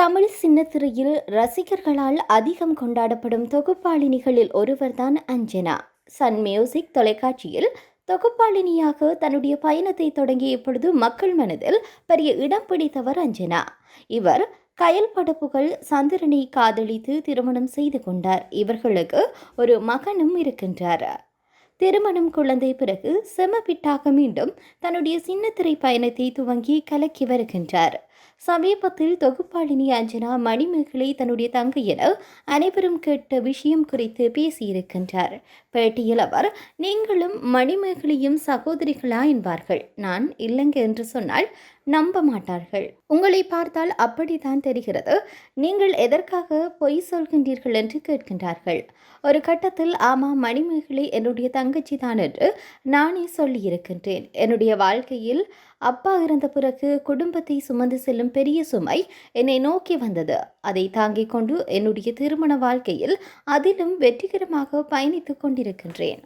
தமிழ் சின்னத்திரையில் ரசிகர்களால் அதிகம் கொண்டாடப்படும் தொகுப்பாளினிகளில் ஒருவர்தான் அஞ்சனா. சன் மியூசிக் தொலைக்காட்சியில் தொகுப்பாளினியாக தன்னுடைய பயணத்தை தொடங்கிய இப்பொழுது மக்கள் மனதில் பெரிய இடம் பிடித்தவர் அஞ்சனா. இவர் கயல் படப்புகள் சந்திரனை காதலித்து திருமணம் செய்து கொண்டார். இவர்களுக்கு ஒரு மகனும் இருக்கின்றார். திருமணம் குழந்தை பிறகு செமபிட்டாக மீண்டும் தன்னுடைய சின்னத்திரை பயணத்தை துவங்கி கலக்கி வருகின்றார். சமீபத்தில் தொகுப்பாளினி அஞ்சனா மணிமேகலை தன்னுடைய தங்கை என அனைவரும் கேட்ட விஷயம் குறித்து பேசியிருக்கின்றார். பேட்டியில் அவர் நீங்களும் மணிமேகலையும் சகோதரிகளா என்பார்கள். நான் இல்லைங்க என்று சொன்னால் நம்ப மாட்டார்கள். உங்களை பார்த்தால் அப்படித்தான் தெரிகிறது. நீங்கள் எதற்காக பொய் சொல்கின்றீர்கள் என்று கேட்கின்றார்கள். ஒரு கட்டத்தில் ஆமாம் மணிமேகலை என்னுடைய தங்கச்சி தான் என்று நானே சொல்லியிருக்கின்றேன். என்னுடைய வாழ்க்கையில் அப்பா இறந்த பிறகு குடும்பத்தை சுமந்து செல்லும் பெரிய சுமை என்னை நோக்கி வந்தது. அதை தாங்கிக் கொண்டு என்னுடைய திருமண வாழ்க்கையில் அதிலும் வெற்றிகரமாக பயணித்துக் கொண்டிருக்கின்றேன்.